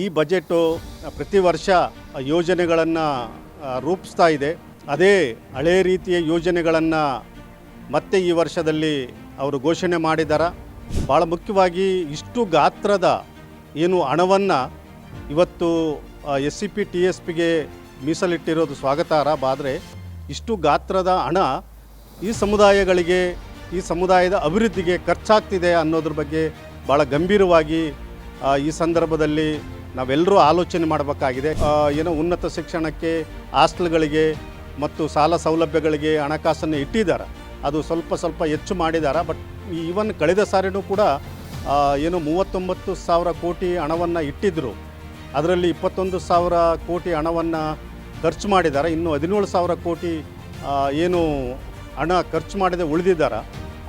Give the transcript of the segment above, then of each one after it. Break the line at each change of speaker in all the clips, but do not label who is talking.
ಈ ಬಜೆಟು ಪ್ರತಿ ವರ್ಷ ಯೋಜನೆಗಳನ್ನು ರೂಪಿಸ್ತಾ ಇದೆ. ಅದೇ ಹಳೇ ರೀತಿಯ ಯೋಜನೆಗಳನ್ನು ಮತ್ತೆ ಈ ವರ್ಷದಲ್ಲಿ ಅವರು ಘೋಷಣೆ ಮಾಡಿದ್ದಾರೆ ಭಾಳ ಮುಖ್ಯವಾಗಿ ಇಷ್ಟು ಗಾತ್ರದ ಏನು ಹಣವನ್ನು ಇವತ್ತು S C P, T S ಪಿಗೆ ಮೀಸಲಿಟ್ಟಿರೋದು ಸ್ವಾಗತಾರ್ಹ. ಆದರೆ ಇಷ್ಟು ಗಾತ್ರದ ಹಣ ಈ ಸಮುದಾಯಗಳಿಗೆ, ಈ ಸಮುದಾಯದ ಅಭಿವೃದ್ಧಿಗೆ ಖರ್ಚಾಗ್ತಿದೆ ಅನ್ನೋದ್ರ ಬಗ್ಗೆ ಭಾಳ ಗಂಭೀರವಾಗಿ ಈ ಸಂದರ್ಭದಲ್ಲಿ ನಾವೆಲ್ಲರೂ ಆಲೋಚನೆ ಮಾಡಬೇಕಾಗಿದೆ. ಏನೋ ಉನ್ನತ ಶಿಕ್ಷಣಕ್ಕೆ, ಹಾಸ್ಟೆಲ್ಗಳಿಗೆ ಮತ್ತು ಸಾಲ ಸೌಲಭ್ಯಗಳಿಗೆ ಹಣಕಾಸನ್ನು ಇಟ್ಟಿದ್ದಾರೆ. ಅದು ಸ್ವಲ್ಪ ಸ್ವಲ್ಪ ಹೆಚ್ಚು ಮಾಡಿದ್ದಾರೆ. ಬಟ್ ಈವನ್ ಕಳೆದ ಸಾರಿನೂ ಕೂಡ ಏನು ಮೂವತ್ತೊಂಬತ್ತು ಸಾವಿರ ಕೋಟಿ ಹಣವನ್ನು ಇಟ್ಟಿದ್ದರು ಅದರಲ್ಲಿ ಇಪ್ಪತ್ತೊಂದು ಸಾವಿರ ಕೋಟಿ ಹಣವನ್ನು ಖರ್ಚು ಮಾಡಿದ್ದಾರೆ. ಇನ್ನು ಹದಿನೇಳು ಸಾವಿರ ಕೋಟಿ ಏನು ಹಣ ಖರ್ಚು ಮಾಡದೆ ಉಳಿದಿದ್ದಾರೆ.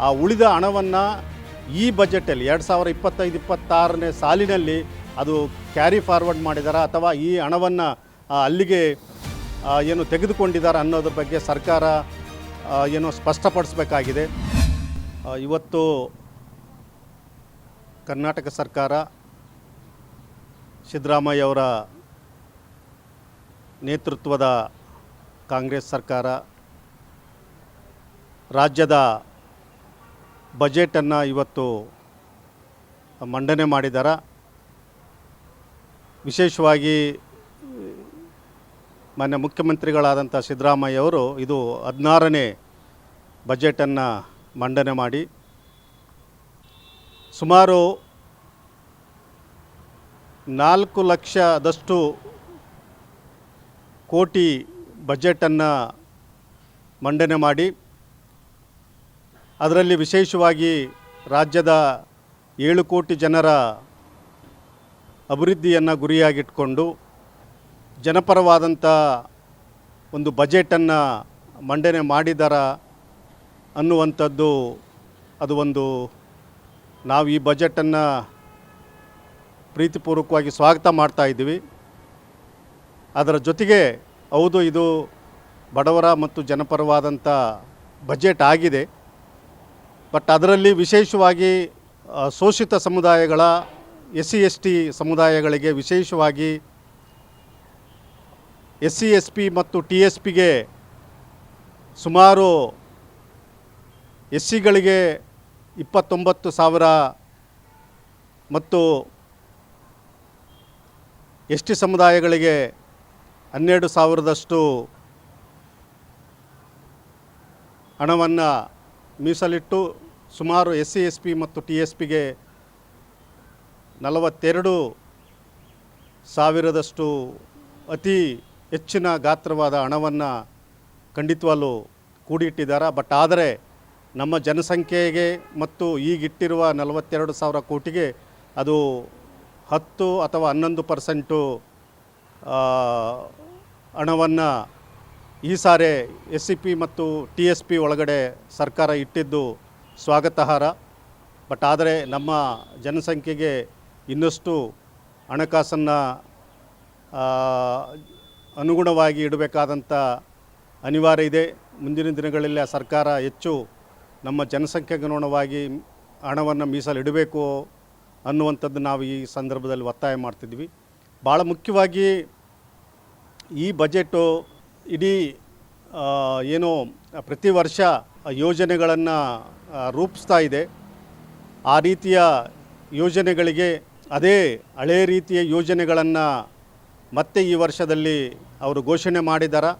ಆ ಉಳಿದ ಹಣವನ್ನು ಈ ಬಜೆಟಲ್ಲಿ, ಎರಡು ಸಾವಿರ ಇಪ್ಪತ್ತೈದು, ಇಪ್ಪತ್ತಾರನೇ ಸಾಲಿನಲ್ಲಿ ಅದು ಕ್ಯಾರಿ ಫಾರ್ವರ್ಡ್ ಮಾಡಿದಾರ ಅಥವಾ ಈ ಹಣವನ್ನು ಅಲ್ಲಿಗೆ ಏನು ತೆಗೆದುಕೊಂಡಿದ್ದಾರೆ ಅನ್ನೋದ್ರ ಬಗ್ಗೆ ಸರ್ಕಾರ ಏನು ಸ್ಪಷ್ಟಪಡಿಸಬೇಕಾಗಿದೆ. ಇವತ್ತು ಕರ್ನಾಟಕ ಸರ್ಕಾರ ಸಿದ್ದರಾಮಯ್ಯ ಅವರ ನೇತೃತ್ವದ ಕಾಂಗ್ರೆಸ್ ಸರ್ಕಾರ ರಾಜ್ಯದ ಬಜೆಟನ್ನು ಇವತ್ತು ಮಂಡನೆ ಮಾಡಿದ್ದಾರೆ ವಿಶೇಷವಾಗಿ, ಮಾನ್ಯ ಮುಖ್ಯಮಂತ್ರಿಗಳಾದಂಥ ಸಿದ್ದರಾಮಯ್ಯ ಅವರು ಇದು ಹದಿನಾರನೇ ಬಜೆಟನ್ನು ಮಂಡನೆ ಮಾಡಿ, ಸುಮಾರು ನಾಲ್ಕು ಲಕ್ಷದಷ್ಟು ಕೋಟಿ ಬಜೆಟನ್ನು ಮಂಡನೆ ಮಾಡಿ, ಅದರಲ್ಲಿ ವಿಶೇಷವಾಗಿ ರಾಜ್ಯದ ಏಳು ಕೋಟಿ ಜನರ ಅಭಿವೃದ್ಧಿಯನ್ನು ಗುರಿಯಾಗಿಟ್ಕೊಂಡು ಜನಪರವಾದಂಥ ಒಂದು ಬಜೆಟನ್ನು ಮಂಡನೆ ಮಾಡಿದಾರ ಅನ್ನುವಂಥದ್ದು ಅದು ಒಂದು ನಾವು ಈ ಬಜೆಟನ್ನು ಪ್ರೀತಿಪೂರ್ವಕವಾಗಿ ಸ್ವಾಗತ ಮಾಡ್ತಾ ಇದ್ದೀವಿ. ಅದರ ಜೊತೆಗೆ ಹೌದು, ಇದು ಬಡವರ ಮತ್ತು ಜನಪರವಾದಂಥ ಬಜೆಟ್ ಆಗಿದೆ. ಬಟ್ ಅದರಲ್ಲಿ ವಿಶೇಷವಾಗಿ ಶೋಷಿತ ಸಮುದಾಯಗಳ ಎಸ್ ಸಿ ಎಸ್ ಟಿ ಸಮುದಾಯಗಳಿಗೆ ವಿಶೇಷವಾಗಿ ಎಸ್ ಸಿ ಎಸ್ ಪಿ ಮತ್ತು ಟಿ ಎಸ್ ಪಿಗೆ ಸುಮಾರು ಎಸ್ ಸಿಗಳಿಗೆ ಇಪ್ಪತ್ತೊಂಬತ್ತು ಸಾವಿರ ಮತ್ತು ಎಸ್ ಟಿ ಸಮುದಾಯಗಳಿಗೆ ಹನ್ನೆರಡು ಸಾವಿರದಷ್ಟು ಹಣವನ್ನು ಮೀಸಲಿಟ್ಟು ಸುಮಾರು ಎಸ್ ಸಿ ಎಸ್ ಪಿ ಮತ್ತು ಟಿ ಎಸ್ ಪಿಗೆ ನಲವತ್ತೆರಡು ಸಾವಿರದಷ್ಟು ಅತಿ ಹೆಚ್ಚಿನ ಗಾತ್ರವಾದ ಹಣವನ್ನು ಖಂಡಿತವಾಗಲು ಕೂಡಿಟ್ಟಿದ್ದಾರೆ. ಬಟ್ ಆದರೆ ನಮ್ಮ ಜನಸಂಖ್ಯೆಗೆ ಮತ್ತು ಈಗಿಟ್ಟಿರುವ ನಲವತ್ತೆರಡು ಸಾವಿರ ಕೋಟಿಗೆ ಅದು ಹತ್ತು ಅಥವಾ ಹನ್ನೊಂದು ಪರ್ಸೆಂಟು ಹಣವನ್ನು ಈ ಸಾರಿ ಎಸ್ ಸಿ ಪಿ ಮತ್ತು ಟಿ ಎಸ್ ಪಿ ಒಳಗಡೆ ಸರ್ಕಾರ ಇಟ್ಟಿದ್ದು ಸ್ವಾಗತಾರ್ಹ. ಬಟ್ ಆದರೆ ನಮ್ಮ ಜನಸಂಖ್ಯೆಗೆ ಇನ್ನಷ್ಟು ಹಣಕಾಸನ್ನು ಅನುಗುಣವಾಗಿ ಇಡಬೇಕಾದಂಥ ಅನಿವಾರ್ಯ ಇದೆ. ಮುಂದಿನ ದಿನಗಳಲ್ಲಿ ಆ ಸರ್ಕಾರ ಹೆಚ್ಚು ನಮ್ಮ ಜನಸಂಖ್ಯೆಗನುಗುಣವಾಗಿ ಹಣವನ್ನು ಮೀಸಲಿಡಬೇಕು ಅನ್ನುವಂಥದ್ದು ನಾವು ಈ ಸಂದರ್ಭದಲ್ಲಿ ಒತ್ತಾಯ ಮಾಡ್ತಿದ್ವಿ ಭಾಳ ಮುಖ್ಯವಾಗಿ ಈ ಬಜೆಟು ಇಡೀ ಏನು ಪ್ರತಿ ವರ್ಷ ಯೋಜನೆಗಳನ್ನು ರೂಪಿಸ್ತಾ ಇದೆ. ಆ ರೀತಿಯ ಯೋಜನೆಗಳಿಗೆ ಅದೇ ಹಳೇ ರೀತಿಯ ಯೋಜನೆಗಳನ್ನು ಮತ್ತೆ ಈ ವರ್ಷದಲ್ಲಿ ಅವರು ಘೋಷಣೆ ಮಾಡಿದ್ದಾರೆ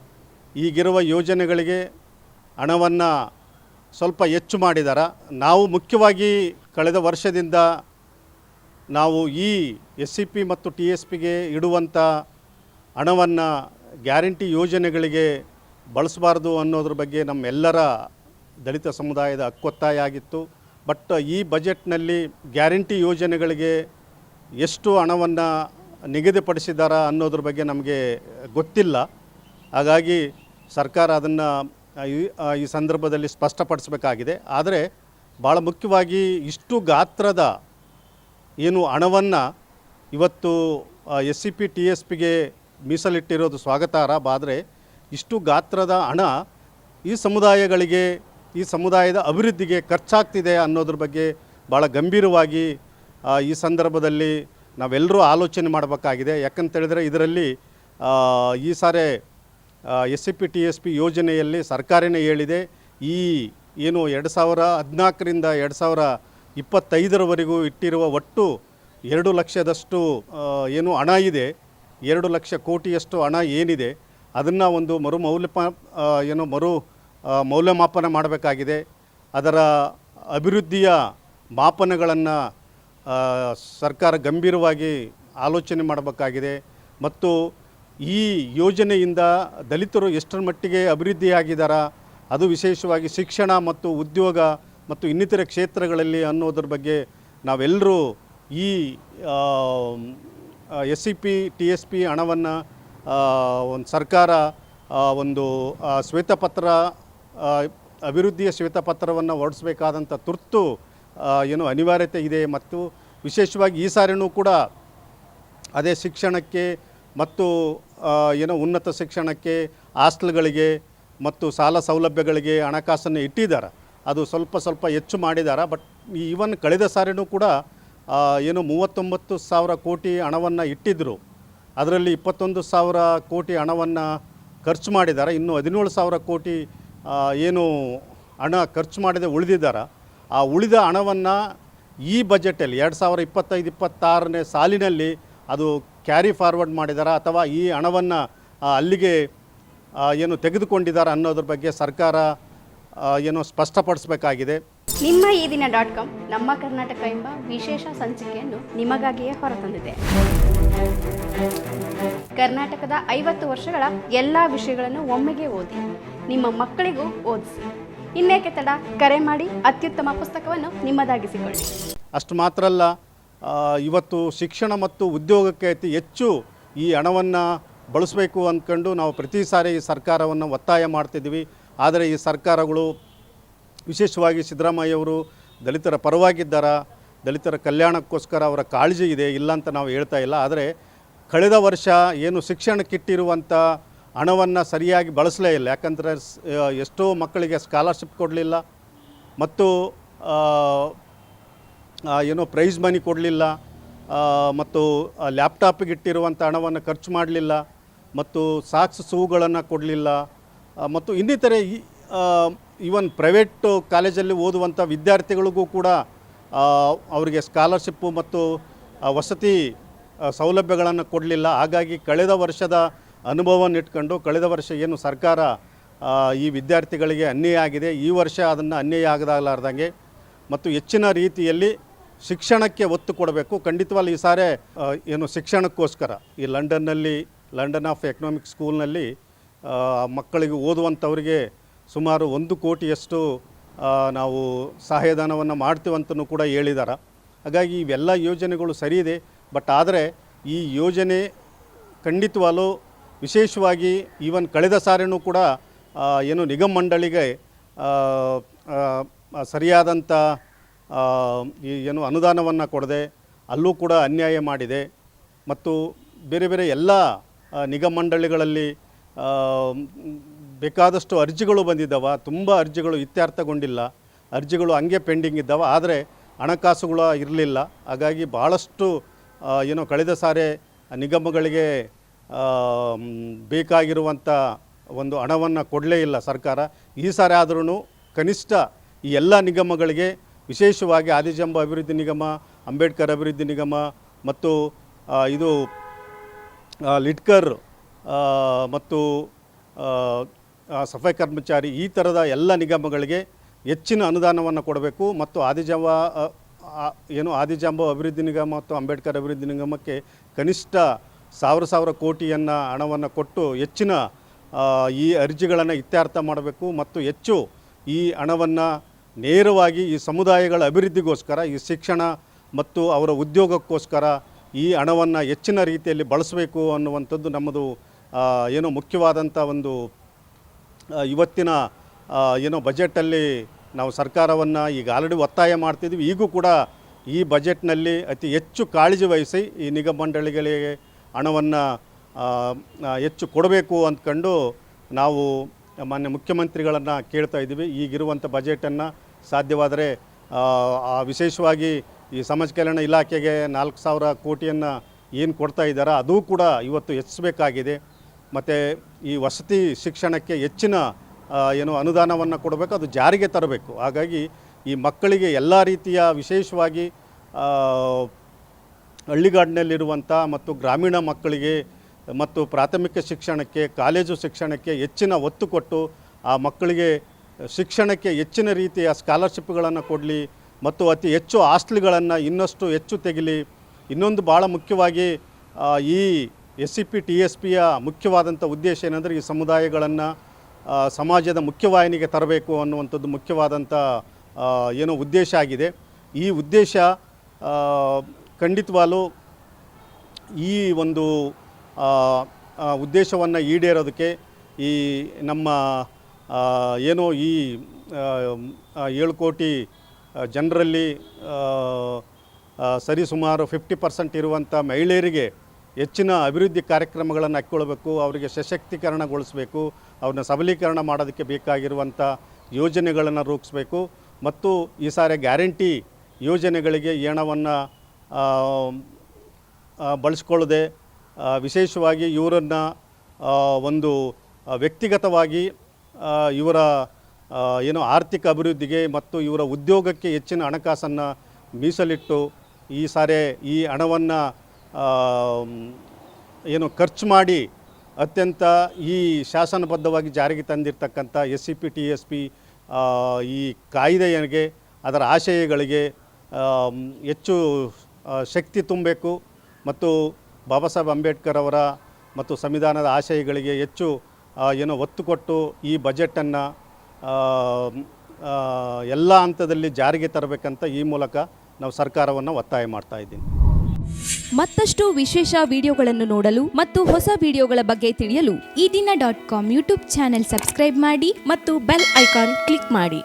ಈಗಿರುವ ಯೋಜನೆಗಳಿಗೆ ಹಣವನ್ನು ಸ್ವಲ್ಪ ಹೆಚ್ಚು ಮಾಡಿದ್ದಾರೆ ನಾವು ಮುಖ್ಯವಾಗಿ ಕಳೆದ ವರ್ಷದಿಂದ ನಾವು ಈ ಎಸ್ ಸಿ ಪಿ ಮತ್ತು ಟಿ ಎಸ್ ಪಿಗೆ ಇಡುವಂಥ ಹಣವನ್ನು ಗ್ಯಾರಂಟಿ ಯೋಜನೆಗಳಿಗೆ ಬಳಸಬಾರ್ದು ಅನ್ನೋದ್ರ ಬಗ್ಗೆ ನಮ್ಮೆಲ್ಲರ ದಲಿತ ಸಮುದಾಯದ ಹಕ್ಕೊತ್ತಾಯ ಆಗಿತ್ತು. ಬಟ್ ಈ ಬಜೆಟ್ನಲ್ಲಿ ಗ್ಯಾರಂಟಿ ಯೋಜನೆಗಳಿಗೆ ಎಷ್ಟು ಹಣವನ್ನು ನಿಗದಿಪಡಿಸಿದಾರ ಅನ್ನೋದ್ರ ಬಗ್ಗೆ ನಮಗೆ ಗೊತ್ತಿಲ್ಲ. ಹಾಗಾಗಿ ಸರ್ಕಾರ ಅದನ್ನು ಈ ಸಂದರ್ಭದಲ್ಲಿ ಸ್ಪಷ್ಟಪಡಿಸಬೇಕಾಗಿದೆ. ಆದರೆ ಭಾಳ ಮುಖ್ಯವಾಗಿ ಇಷ್ಟು ಗಾತ್ರದ ಏನು ಹಣವನ್ನು ಇವತ್ತು S C P, T S ಪಿಗೆ ಮೀಸಲಿಟ್ಟಿರೋದು ಸ್ವಾಗತಾರ್ಹ. ಆದರೆ ಇಷ್ಟು ಗಾತ್ರದ ಹಣ ಈ ಸಮುದಾಯಗಳಿಗೆ, ಈ ಸಮುದಾಯದ ಅಭಿವೃದ್ಧಿಗೆ ಖರ್ಚಾಗ್ತಿದೆ ಅನ್ನೋದ್ರ ಬಗ್ಗೆ ಭಾಳ ಗಂಭೀರವಾಗಿ ಈ ಸಂದರ್ಭದಲ್ಲಿ ನಾವೆಲ್ಲರೂ ಆಲೋಚನೆ ಮಾಡಬೇಕಾಗಿದೆ. ಯಾಕಂತೇಳಿದರೆ ಇದರಲ್ಲಿ ಈ ಸಾರಿ S C P T S P ಯೋಜನೆಯಲ್ಲಿ ಸರ್ಕಾರನೇ ಹೇಳಿದೆ, ಈ ಏನು ಎರಡು ಸಾವಿರ ಹದಿನಾಲ್ಕರಿಂದ ಎರಡು ಸಾವಿರ ಇಪ್ಪತ್ತೈದರವರೆಗೂ ಇಟ್ಟಿರುವ ಒಟ್ಟು ಎರಡು ಲಕ್ಷದಷ್ಟು ಏನು ಹಣ ಇದೆ. ಎರಡು ಲಕ್ಷ ಕೋಟಿಯಷ್ಟು ಹಣ ಏನಿದೆ, ಅದನ್ನು ಒಂದು ಮರು ಮೌಲ್ಯಪ ಏನು ಮರು ಮೌಲ್ಯಮಾಪನ ಮಾಡಬೇಕಾಗಿದೆ. ಅದರ ಅಭಿವೃದ್ಧಿಯ ಮಾಪನಗಳನ್ನು ಸರ್ಕಾರ ಗಂಭೀರವಾಗಿ ಆಲೋಚನೆ ಮಾಡಬೇಕಾಗಿದೆ ಮತ್ತು ಈ ಯೋಜನೆಯಿಂದ ದಲಿತರು ಎಷ್ಟರ ಮಟ್ಟಿಗೆ ಅಭಿವೃದ್ಧಿಯಾಗಿದ್ದಾರಾ, ಅದು ವಿಶೇಷವಾಗಿ ಶಿಕ್ಷಣ ಮತ್ತು ಉದ್ಯೋಗ ಮತ್ತು ಇನ್ನಿತರ ಕ್ಷೇತ್ರಗಳಲ್ಲಿ ಅನ್ನೋದ್ರ ಬಗ್ಗೆ ನಾವೆಲ್ಲರೂ ಈ S C P T S P ಹಣವನ್ನು ಒಂದು ಸರ್ಕಾರ ಒಂದು ಶ್ವೇತಪತ್ರ ಅಭಿವೃದ್ಧಿಯ ಶ್ವೇತಪತ್ರವನ್ನು ಹೊರಡಿಸಬೇಕಾದಂಥ ತುರ್ತು ಏನು ಅನಿವಾರ್ಯತೆ ಇದೆ ಮತ್ತು ವಿಶೇಷವಾಗಿ ಈ ಸಾರಿನೂ ಕೂಡ ಅದೇ ಶಿಕ್ಷಣಕ್ಕೆ ಮತ್ತು ಏನೋ ಉನ್ನತ ಶಿಕ್ಷಣಕ್ಕೆ ಹಾಸ್ಟೆಲ್ಗಳಿಗೆ ಮತ್ತು ಸಾಲ ಸೌಲಭ್ಯಗಳಿಗೆ ಹಣಕಾಸನ್ನು ಇಟ್ಟಿದ್ದಾರೆ. ಅದು ಸ್ವಲ್ಪ ಸ್ವಲ್ಪ ಹೆಚ್ಚು ಮಾಡಿದ್ದಾರೆ. ಬಟ್ ಈವನ್ ಕಳೆದ ಸಾರಿನೂ ಕೂಡ ಏನು ಮೂವತ್ತೊಂಬತ್ತು ಸಾವಿರ ಕೋಟಿ ಹಣವನ್ನು ಇಟ್ಟಿದ್ದರು ಅದರಲ್ಲಿ ಇಪ್ಪತ್ತೊಂದು ಸಾವಿರ ಕೋಟಿ ಹಣವನ್ನು ಖರ್ಚು ಮಾಡಿದ್ದಾರೆ. ಇನ್ನು ಹದಿನೇಳು ಸಾವಿರ ಕೋಟಿ ಏನು ಹಣ ಖರ್ಚು ಮಾಡದೆ ಉಳಿದಿದ್ದಾರೆ. ಆ ಉಳಿದ ಹಣವನ್ನು ಈ ಬಜೆಟಲ್ಲಿ ಎರಡು ಸಾವಿರ ಇಪ್ಪತ್ತೈದು, ಇಪ್ಪತ್ತಾರನೇ ಸಾಲಿನಲ್ಲಿ ಅದು ಕ್ಯಾರಿ ಫಾರ್ವರ್ಡ್ ಮಾಡಿದಾರ ಅಥವಾ ಈ ಹಣವನ್ನು ಅಲ್ಲಿಗೆ ಏನು ತೆಗೆದುಕೊಂಡಿದ್ದಾರೆ ಅನ್ನೋದ್ರ ಬಗ್ಗೆ ಸರ್ಕಾರ ಏನು ಸ್ಪಷ್ಟಪಡಿಸಬೇಕಾಗಿದೆ?
ನಿಮ್ಮ ಈ ದಿನ ಡಾಟ್ ಕಾಮ್ ನಮ್ಮ ಕರ್ನಾಟಕ ಎಂಬ ವಿಶೇಷ ಸಂಚಿಕೆಯನ್ನು ನಿಮಗಾಗಿಯೇ ಹೊರತಂದಿದೆ. ಕರ್ನಾಟಕದ ಐವತ್ತು ವರ್ಷಗಳ ಎಲ್ಲ ವಿಷಯಗಳನ್ನು ಒಮ್ಮೆಗೆ ಓದಿ, ನಿಮ್ಮ ಮಕ್ಕಳಿಗೂ ಓದಿಸಿ. ಇನ್ನೇಕೆ ತಡ? ಕರೆ ಮಾಡಿ ಅತ್ಯುತ್ತಮ ಪುಸ್ತಕವನ್ನು ನಿಮ್ಮದಾಗಿಸಿಕೊಳ್ಳಿ.
ಅಷ್ಟು ಮಾತ್ರ ಅಲ್ಲ ಇವತ್ತು ಶಿಕ್ಷಣ ಮತ್ತು ಉದ್ಯೋಗಕ್ಕೆ ಅತಿ ಹೆಚ್ಚು ಈ ಹಣವನ್ನು ಬಳಸಬೇಕು ಅಂದ್ಕೊಂಡು ನಾವು ಪ್ರತಿ ಸಾರಿ ಈ ಸರ್ಕಾರವನ್ನು ಒತ್ತಾಯ ಮಾಡ್ತಿದ್ದೀವಿ. ಆದರೆ ಈ ಸರ್ಕಾರಗಳು ವಿಶೇಷವಾಗಿ ಸಿದ್ದರಾಮಯ್ಯವರು ದಲಿತರ ಪರವಾಗಿದ್ದಾರ? ದಲಿತರ ಕಲ್ಯಾಣಕ್ಕೋಸ್ಕರ ಅವರ ಕಾಳಜಿ ಇದೆ, ಇಲ್ಲ ಅಂತ ನಾವು ಹೇಳ್ತಾ ಇಲ್ಲ. ಆದರೆ ಕಳೆದ ವರ್ಷ ಏನು ಶಿಕ್ಷಣಕ್ಕಿಟ್ಟಿರುವಂಥ ಹಣವನ್ನು ಸರಿಯಾಗಿ ಬಳಸಲೇ ಇಲ್ಲ. ಯಾಕಂದರೆ ಎಷ್ಟೋ ಮಕ್ಕಳಿಗೆ ಸ್ಕಾಲರ್ಶಿಪ್ ಕೊಡಲಿಲ್ಲ ಮತ್ತು ಏನೋ ಪ್ರೈಸ್ ಮನಿ ಕೊಡಲಿಲ್ಲ ಮತ್ತು ಲ್ಯಾಪ್ಟಾಪಿಗೆ ಇಟ್ಟಿರುವಂಥ ಹಣವನ್ನು ಖರ್ಚು ಮಾಡಲಿಲ್ಲ ಮತ್ತು ಸಾಕ್ಸ್ ಸೂಗಳನ್ನು ಕೊಡಲಿಲ್ಲ ಮತ್ತು ಇನ್ನಿತರೆ ಈವನ್ ಪ್ರೈವೇಟ್ ಕಾಲೇಜಲ್ಲಿ ಓದುವಂಥ ವಿದ್ಯಾರ್ಥಿಗಳಿಗೂ ಕೂಡ ಅವರಿಗೆ ಸ್ಕಾಲರ್ಶಿಪ್ಪು ಮತ್ತು ವಸತಿ ಸೌಲಭ್ಯಗಳನ್ನು ಕೊಡಲಿಲ್ಲ. ಹಾಗಾಗಿ ಕಳೆದ ವರ್ಷದ ಅನುಭವವನ್ನು ಇಟ್ಕೊಂಡು ಕಳೆದ ವರ್ಷ ಏನು ಸರ್ಕಾರ ಈ ವಿದ್ಯಾರ್ಥಿಗಳಿಗೆ ಅನ್ಯಾಯ ಆಗಿದೆ, ಈ ವರ್ಷ ಅದನ್ನು ಅನ್ಯಾಯ ಆಗದಾಗಲಾರ್ದಂಗೆ ಮತ್ತು ಹೆಚ್ಚಿನ ರೀತಿಯಲ್ಲಿ ಶಿಕ್ಷಣಕ್ಕೆ ಒತ್ತು ಕೊಡಬೇಕು. ಖಂಡಿತವಾಗಿ ಈ ಸಾರೆ ಏನು ಶಿಕ್ಷಣಕ್ಕೋಸ್ಕರ ಈ ಲಂಡನ್ನಲ್ಲಿ, ಲಂಡನ್ ಆಫ್ ಎಕನಾಮಿಕ್ ಸ್ಕೂಲ್ನಲ್ಲಿ ಮಕ್ಕಳಿಗೆ ಓದುವಂಥವರಿಗೆ ಸುಮಾರು ಒಂದು ಕೋಟಿಯಷ್ಟು ನಾವು ಸಹಾಯಧನವನ್ನು ಮಾಡ್ತೀವಂತನೂ ಕೂಡ ಹೇಳಿದ್ದಾರೆ ಹಾಗಾಗಿ ಇವೆಲ್ಲ ಯೋಜನೆಗಳು ಸರಿ ಇದೆ. ಬಟ್ ಆದರೆ ಈ ಯೋಜನೆ ಖಂಡಿತವಾಗಲೂ ವಿಶೇಷವಾಗಿ ಈವನ್ ಕಳೆದ ಸಾರಿನೂ ಕೂಡ ಏನು ನಿಗಮ ಮಂಡಳಿಗೆ ಸರಿಯಾದಂಥ ಏನು ಅನುದಾನವನ್ನು ಕೊಡದೆ ಅಲ್ಲೂ ಕೂಡ ಅನ್ಯಾಯ ಮಾಡಿದೆ. ಮತ್ತು ಬೇರೆ ಬೇರೆ ಎಲ್ಲ ನಿಗಮ ಮಂಡಳಿಗಳಲ್ಲಿ ಬೇಕಾದಷ್ಟು ಅರ್ಜಿಗಳು ಬಂದಿದ್ದಾವೆ, ತುಂಬ ಅರ್ಜಿಗಳು ಇತ್ಯರ್ಥಗೊಂಡಿಲ್ಲ. ಅರ್ಜಿಗಳು ಹಂಗೆ ಪೆಂಡಿಂಗ್ ಇದ್ದಾವೆ, ಆದರೆ ಹಣಕಾಸುಗಳು ಇರಲಿಲ್ಲ. ಹಾಗಾಗಿ ಭಾಳಷ್ಟು ಏನೋ ಕಳೆದ ಸಾರಿ ನಿಗಮಗಳಿಗೆ ಬೇಕಾಗಿರುವಂಥ ಒಂದು ಹಣವನ್ನು ಕೊಡಲೇ ಇಲ್ಲ ಸರ್ಕಾರ. ಈ ಸಾರಿ ಆದ್ರೂ ಕನಿಷ್ಠ ಈ ಎಲ್ಲ ನಿಗಮಗಳಿಗೆ, ವಿಶೇಷವಾಗಿ ಆದಿಜಂಬ ಅಭಿವೃದ್ಧಿ ನಿಗಮ, ಅಂಬೇಡ್ಕರ್ ಅಭಿವೃದ್ಧಿ ನಿಗಮ ಮತ್ತು ಇದು ಲಿಟ್ಕರ್ ಮತ್ತು ಸಫಾಯಿ ಕರ್ಮಚಾರಿ ಈ ಥರದ ಎಲ್ಲ ನಿಗಮಗಳಿಗೆ ಹೆಚ್ಚಿನ ಅನುದಾನವನ್ನು ಕೊಡಬೇಕು ಮತ್ತು ಆದಿಜಾಂಬ ಏನು ಆದಿಜಾಂಬ ಅಭಿವೃದ್ಧಿ ನಿಗಮ ಮತ್ತು ಅಂಬೇಡ್ಕರ್ ಅಭಿವೃದ್ಧಿ ನಿಗಮಕ್ಕೆ ಕನಿಷ್ಠ ಸಾವಿರ ಸಾವಿರ ಕೋಟಿಯನ್ನು ಹಣವನ್ನು ಕೊಟ್ಟು ಹೆಚ್ಚಿನ ಈ ಅರ್ಜಿಗಳನ್ನು ಇತ್ಯರ್ಥ ಮಾಡಬೇಕು ಮತ್ತು ಹೆಚ್ಚು ಈ ಹಣವನ್ನು ನೇರವಾಗಿ ಈ ಸಮುದಾಯಗಳ ಅಭಿವೃದ್ಧಿಗೋಸ್ಕರ, ಈ ಶಿಕ್ಷಣ ಮತ್ತು ಅವರ ಉದ್ಯೋಗಕ್ಕೋಸ್ಕರ ಈ ಹಣವನ್ನು ಹೆಚ್ಚಿನ ರೀತಿಯಲ್ಲಿ ಬಳಸಬೇಕು ಅನ್ನುವಂಥದ್ದು ನಮ್ಮದು ಏನೋ ಮುಖ್ಯವಾದಂಥ ಒಂದು ಇವತ್ತಿನ ಏನೋ ಬಜೆಟಲ್ಲಿ ನಾವು ಸರ್ಕಾರವನ್ನು ಈಗ ಆಲ್ರೆಡಿ ಒತ್ತಾಯ ಮಾಡ್ತಿದ್ವಿ. ಈಗೂ ಕೂಡ ಈ ಬಜೆಟ್ನಲ್ಲಿ ಅತಿ ಹೆಚ್ಚು ಕಾಳಜಿ ವಹಿಸಿ ಈ ನಿಗಮ ಮಂಡಳಿಗಳಿಗೆ ಹಣವನ್ನು ಹೆಚ್ಚು ಕೊಡಬೇಕು ಅಂದ್ಕೊಂಡು ನಾವು ಮಾನ್ಯ ಮುಖ್ಯಮಂತ್ರಿಗಳನ್ನು ಕೇಳ್ತಾ ಇದ್ದೀವಿ. ಈಗಿರುವಂಥ ಬಜೆಟನ್ನು ಸಾಧ್ಯವಾದರೆ ವಿಶೇಷವಾಗಿ ಈ ಸಮಾಜ ಕಲ್ಯಾಣ ಇಲಾಖೆಗೆ ನಾಲ್ಕು ಸಾವಿರ ಕೋಟಿಯನ್ನು ಏನು ಕೊಡ್ತಾ ಇದ್ದಾರೋ ಅದೂ ಕೂಡ ಇವತ್ತು ಹೆಚ್ಚಿಸಬೇಕಾಗಿದೆ. ಮತ್ತು ಈ ವಸತಿ ಶಿಕ್ಷಣಕ್ಕೆ ಹೆಚ್ಚಿನ ಏನು ಅನುದಾನವನ್ನು ಕೊಡಬೇಕು, ಅದು ಜಾರಿಗೆ ತರಬೇಕು. ಹಾಗಾಗಿ ಈ ಮಕ್ಕಳಿಗೆ ಎಲ್ಲ ರೀತಿಯ ವಿಶೇಷವಾಗಿ ಹಳ್ಳಿಗಾಡಿನಲ್ಲಿರುವಂಥ ಮತ್ತು ಗ್ರಾಮೀಣ ಮಕ್ಕಳಿಗೆ ಮತ್ತು ಪ್ರಾಥಮಿಕ ಶಿಕ್ಷಣಕ್ಕೆ, ಕಾಲೇಜು ಶಿಕ್ಷಣಕ್ಕೆ ಹೆಚ್ಚಿನ ಒತ್ತು ಕೊಟ್ಟು ಆ ಮಕ್ಕಳಿಗೆ ಶಿಕ್ಷಣಕ್ಕೆ ಹೆಚ್ಚಿನ ರೀತಿಯ ಸ್ಕಾಲರ್ಶಿಪ್ಗಳನ್ನು ಕೊಡಲಿ ಮತ್ತು ಅತಿ ಹೆಚ್ಚು ಹಾಸ್ಟ್ಲ್ಗಳನ್ನು ಇನ್ನಷ್ಟು ಹೆಚ್ಚು ತೆಗಿಲಿ. ಇನ್ನೊಂದು ಭಾಳ ಮುಖ್ಯವಾಗಿ ಈ S C P T S ಪಿಯ ಮುಖ್ಯವಾದಂಥ ಉದ್ದೇಶ ಏನಂದರೆ ಈ ಸಮುದಾಯಗಳನ್ನು ಸಮಾಜದ ಮುಖ್ಯವಾಹಿನಿಗೆ ತರಬೇಕು ಅನ್ನುವಂಥದ್ದು ಮುಖ್ಯವಾದಂಥ ಏನೋ ಉದ್ದೇಶ ಆಗಿದೆ. ಈ ಉದ್ದೇಶ ಖಂಡಿತವಾಗಲೂ ಈ ಒಂದು ಉದ್ದೇಶವನ್ನು ಈಡೇರೋದಕ್ಕೆ ಈ ನಮ್ಮ ಏನೋ ಈ ಏಳು ಕೋಟಿ ಜನರಲ್ಲಿ ಸರಿಸುಮಾರು ಫಿಫ್ಟಿ ಪರ್ಸೆಂಟ್ ಇರುವಂಥ ಮಹಿಳೆಯರಿಗೆ ಹೆಚ್ಚಿನ ಅಭಿವೃದ್ಧಿ ಕಾರ್ಯಕ್ರಮಗಳನ್ನು ಹಾಕ್ಕೊಳ್ಬೇಕು, ಅವರಿಗೆ ಸಶಕ್ತೀಕರಣಗೊಳಿಸಬೇಕು, ಅವ್ರನ್ನ ಸಬಲೀಕರಣ ಮಾಡೋದಕ್ಕೆ ಬೇಕಾಗಿರುವಂಥ ಯೋಜನೆಗಳನ್ನು ರೂಪಿಸಬೇಕು. ಮತ್ತು ಈ ಸಾರಿ ಗ್ಯಾರಂಟಿ ಯೋಜನೆಗಳಿಗೆ ಏನವನ್ನು ಬಳಸ್ಕೊಳ್ಳದೆ ವಿಶೇಷವಾಗಿ ಇವರನ್ನು ಒಂದು ವ್ಯಕ್ತಿಗತವಾಗಿ ಇವರ ಏನು ಆರ್ಥಿಕ ಅಭಿವೃದ್ಧಿಗೆ ಮತ್ತು ಇವರ ಉದ್ಯೋಗಕ್ಕೆ ಹೆಚ್ಚಿನ ಹಣಕಾಸನ್ನು ಮೀಸಲಿಟ್ಟು ಈ ಸಾರಿ ಈ ಹಣವನ್ನು ಏನು ಖರ್ಚು ಮಾಡಿ ಅತ್ಯಂತ ಈ ಶಾಸನಬದ್ಧವಾಗಿ ಜಾರಿಗೆ ತಂದಿರತಕ್ಕಂಥ S C P T S P ಈ ಕಾಯ್ದೆಗೆ ಅದರ ಆಶಯಗಳಿಗೆ ಹೆಚ್ಚು ಶಕ್ತಿ ತುಂಬಬೇಕು ಮತ್ತು ಬಾಬಾ ಸಾಹೇಬ್ ಅಂಬೇಡ್ಕರ್ ಅವರ ಮತ್ತು ಸಂವಿಧಾನದ ಆಶಯಗಳಿಗೆ ಹೆಚ್ಚು ಏನೋ ಒತ್ತು ಕೊಟ್ಟು ಈ ಬಜೆಟನ್ನು ಎಲ್ಲ ಹಂತದಲ್ಲಿ ಜಾರಿಗೆ ತರಬೇಕಂತ ಈ ಮೂಲಕ ನಾವು ಸರ್ಕಾರವನ್ನು ಒತ್ತಾಯ ಮಾಡ್ತಾ ಇದ್ದೀನಿ.
ಮತ್ತಷ್ಟು ವಿಶೇಷ ವಿಡಿಯೋಗಳನ್ನು ನೋಡಲು ಮತ್ತು ಹೊಸ ವಿಡಿಯೋಗಳ ಬಗ್ಗೆ ತಿಳಿಯಲು
Eedina dot com YouTube channel subscribe ಮಾಡಿ
ಮತ್ತು ಬೆಲ್ ಐಕಾನ್ ಕ್ಲಿಕ್ ಮಾಡಿ.